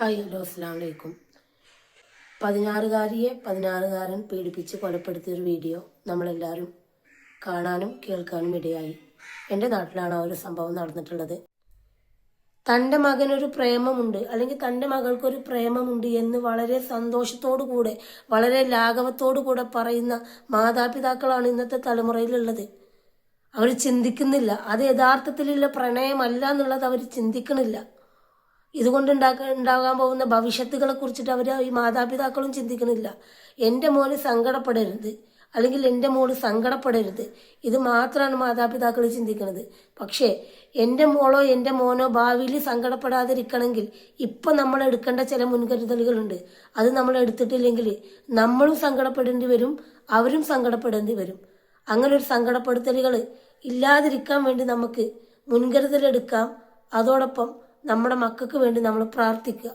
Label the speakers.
Speaker 1: Hi hello അസ്സാം വലൈക്കും പതിനാറുകാരിയെ പതിനാറുകാരൻ പീഡിപ്പിച്ച് കൊലപ്പെടുത്തിയൊരു വീഡിയോ നമ്മളെല്ലാവരും കാണാനും കേൾക്കാനും ഇടയായി. എന്റെ നാട്ടിലാണ് ആ ഒരു സംഭവം നടന്നിട്ടുള്ളത്. തന്റെ മകനൊരു പ്രേമമുണ്ട് അല്ലെങ്കിൽ തന്റെ മകൾക്കൊരു പ്രേമമുണ്ട് എന്ന് വളരെ സന്തോഷത്തോടു കൂടെ വളരെ ലാഘവത്തോടു കൂടെ പറയുന്ന മാതാപിതാക്കളാണ് ഇന്നത്തെ തലമുറയിലുള്ളത്. അവർ ചിന്തിക്കുന്നില്ല. അത് യഥാർത്ഥത്തിലുള്ള പ്രണയമല്ല എന്നുള്ളത് അവർ ചിന്തിക്കണില്ല. ഇതുകൊണ്ട് ഉണ്ടാക്ക ഉണ്ടാകാൻ പോകുന്ന ഭവിഷ്യത്തുകളെ കുറിച്ചിട്ട് അവർ ഈ മാതാപിതാക്കളും ചിന്തിക്കണില്ല. എന്റെ മോന് സങ്കടപ്പെടരുത്. അല്ലെങ്കിൽ എന്റെ മോൾ സങ്കടപ്പെടരുത്. ഇത് മാത്രമാണ് മാതാപിതാക്കൾ ചിന്തിക്കുന്നത് പക്ഷേ എന്റെ മോളോ എന്റെ മോനോ ഭാവിയിൽ സങ്കടപ്പെടാതിരിക്കണമെങ്കിൽ ഇപ്പം നമ്മൾ എടുക്കേണ്ട ചില മുൻകരുതലുകളുണ്ട്. അത് നമ്മൾ എടുത്തിട്ടില്ലെങ്കിൽ നമ്മളും സങ്കടപ്പെടേണ്ടി വരും അവരും സങ്കടപ്പെടേണ്ടി വരും. അങ്ങനെ ഒരു സങ്കടപ്പെടുത്തലുകൾ ഇല്ലാതിരിക്കാൻ വേണ്ടി നമുക്ക് മുൻകരുതലെടുക്കാം. അതോടൊപ്പം നമ്മുടെ മക്കൾക്ക് വേണ്ടി നമ്മൾ പ്രാർത്ഥിക്കുക.